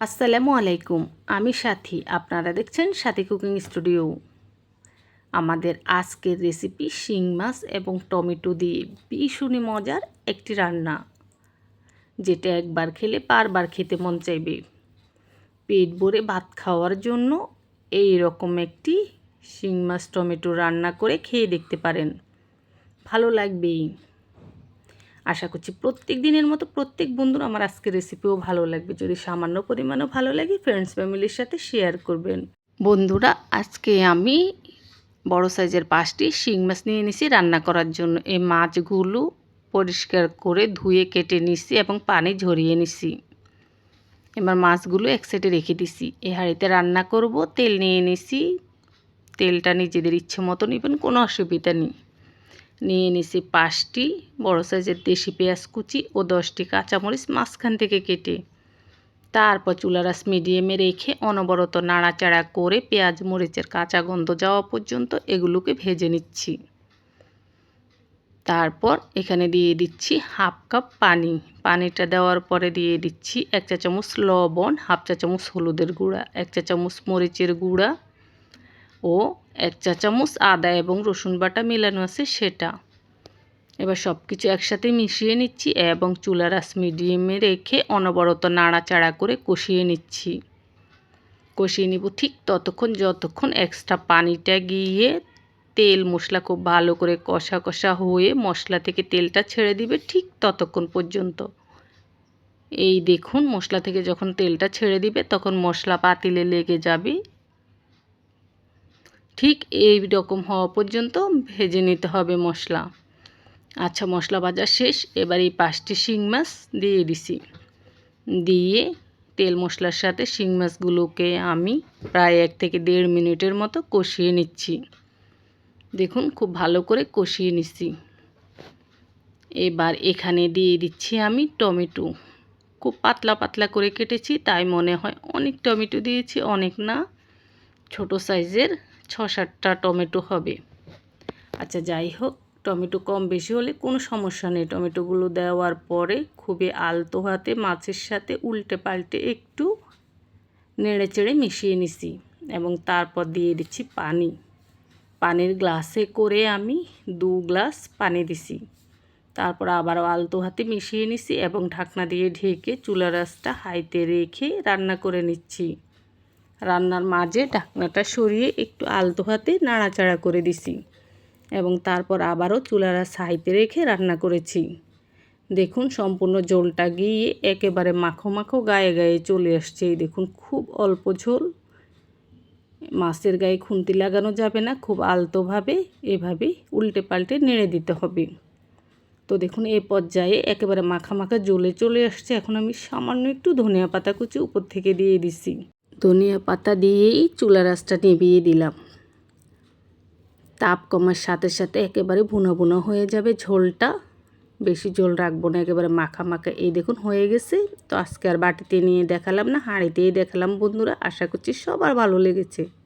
আসসালামু আলাইকুম, আমি সাথী। আপনারা দেখছেন সাথী কুকিং স্টুডিও। আমাদের আজকের রেসিপি শিং মাছ এবং টমেটো দিয়ে ভীষণই মজার একটি রান্না, যেটা একবার খেলে বারবার খেতে মন চাইবে। পেট ভরে ভাত খাওয়ার জন্য এই রকম একটি শিং মাছ টমেটো রান্না করে খেয়ে দেখতে পারেন। ভালো লাগবেই। আশা করছি প্রত্যেক দিনের মতো প্রত্যেক বন্ধুর আমার আজকের রেসিপিও ভালো লাগবে। যদি সামান্য পরিমাণও ভালো লাগে ফ্রেন্ডস ফ্যামিলির সাথে শেয়ার করবেন। বন্ধুরা, আজকে আমি বড় সাইজের পাঁচটি শিং মাছ নিয়ে নিছি রান্না করার জন্য। এই মাছগুলো পরিষ্কার করে ধুয়ে কেটে নিছি এবং পানি ঝরিয়ে নিছি। এবার মাছগুলো এক সাইডে রেখে দিছি। এই হাঁড়িতে রান্না করব, তেল নিয়ে নিছি তেলটা নিজেদের ইচ্ছে মতো নেবেন, কোনো অসুবিধা নেই। নিয়ে নিছি পাঁচটি বড় সাইজের দেশি পেঁয়াজ কুচি ও দশটি কাঁচামরিচ মাঝখান থেকে কেটে। তারপর চুলারাস মিডিয়ামে রেখে অনবরত নাড়াচাড়া করে পেঁয়াজ, মরিচের কাঁচা গন্ধ যাওয়া পর্যন্ত এগুলোকে ভেজে নিচ্ছি। তারপর এখানে দিয়ে দিচ্ছি হাফ কাপ পানি। পানিটা দেওয়ার পরে দিয়ে দিচ্ছি এক চা চামচ লবণ, হাফ চা চামচ হলুদের গুঁড়া, এক চা চামচ মরিচের গুঁড়া ও এক চা চামচ আদা এবং রসুন বাটা মেলানো আছে সেটা। এবার সব কিছু একসাথে মিশিয়ে নিচ্ছি এবং চুলার আস মিডিয়ামে রেখে অনবরত নাড়াচাড়া করে কষিয়ে নিচ্ছি। কষিয়ে নিব ঠিক ততক্ষণ যতক্ষণ এক্সট্রা পানিটা গিয়ে তেল মশলা খুব ভালো করে কষা কষা হয়ে মশলা থেকে তেলটা ছেড়ে দিবে ঠিক ততক্ষণ পর্যন্ত। এই দেখুন মশলা থেকে যখন তেলটা ছেড়ে দিবে তখন মশলা পাতিলে লেগে যাবে ঠিক এই রকম হওয়া পর্যন্ত ভেজে নিতে হবে মশলা। আচ্ছা মশলা ভাজা শেষ। এবার এই পাঁচটি শিং মাছ দিয়ে দিছি। দিয়ে তেল মশলার সাথে শিং মাছগুলোকে আমি প্রায় এক থেকে দেড় মিনিটের মতো কষিয়ে নিচ্ছি। দেখুন, খুব ভালো করে কষিয়ে নিচ্ছি। এবার এখানে দিয়ে দিচ্ছি আমি টমেটো। খুব পাতলা পাতলা করে কেটেছি, তাই মনে হয় অনেক টমেটো দিয়েছি, অনেক না। ছোট সাইজের ছ সাতটা টমেটো হবে। আচ্ছা যাই হোক টমেটো কম বেশি হলে কোনো সমস্যা নেই। টমেটোগুলো দেওয়ার পরে খুবই আলতো হাতে, মাছের সাথে উল্টে পাল্টে একটু নেড়ে চেড়ে মিশিয়ে নিছি এবং তারপর দিয়ে দিচ্ছি পানি। পানির গ্লাসে করে আমি দু গ্লাস পানি দিছি। তারপর আবারও আলতো হাতে মিশিয়ে নিছি এবং ঢাকনা দিয়ে ঢেকে চুলা রাসটা হাইতে রেখে রান্না করে নিচ্ছি। রান্নার মাঝে ঢাকনাটা সরিয়ে একটু আলতো হাতে নাড়াচাড়া করে দিছি এবং তারপর আবারও চুলারা সাইতে রেখে রান্না করেছি। দেখুন সম্পূর্ণ ঝোলটা গিয়ে একেবারে মাখো মাখো গায়ে গায়ে চলে আসছে। দেখুন খুব অল্প ঝোল। মাছের গায়ে খুন্তি লাগানো যাবে না, খুব আলতোভাবে এভাবে উল্টে পাল্টে নেড়ে দিতে হবে। তো দেখুন এই পর্যায়ে একেবারে মাখা মাখা জ্বলে চলে আসছে। এখন আমি সামান্য একটু ধনিয়া পাতা কুচি উপর থেকে দিয়ে দিছি। ধনিয়া পাতা দিয়েই চুলা রাসটা নিভিয়ে দিলাম। তাপ কমার সাথে সাথে একেবারে ভুনো ভুনো হয়ে যাবে ঝোলটা। বেশি ঝোল রাখব না, একেবারে মাখা মাখা। এই দেখুন, হয়ে গেছে। তো আজকে আর বাটিতে নিয়ে দেখালাম না, হাঁড়িতেই দেখালাম বন্ধুরা। আশা করছি সবার ভালো লেগেছে।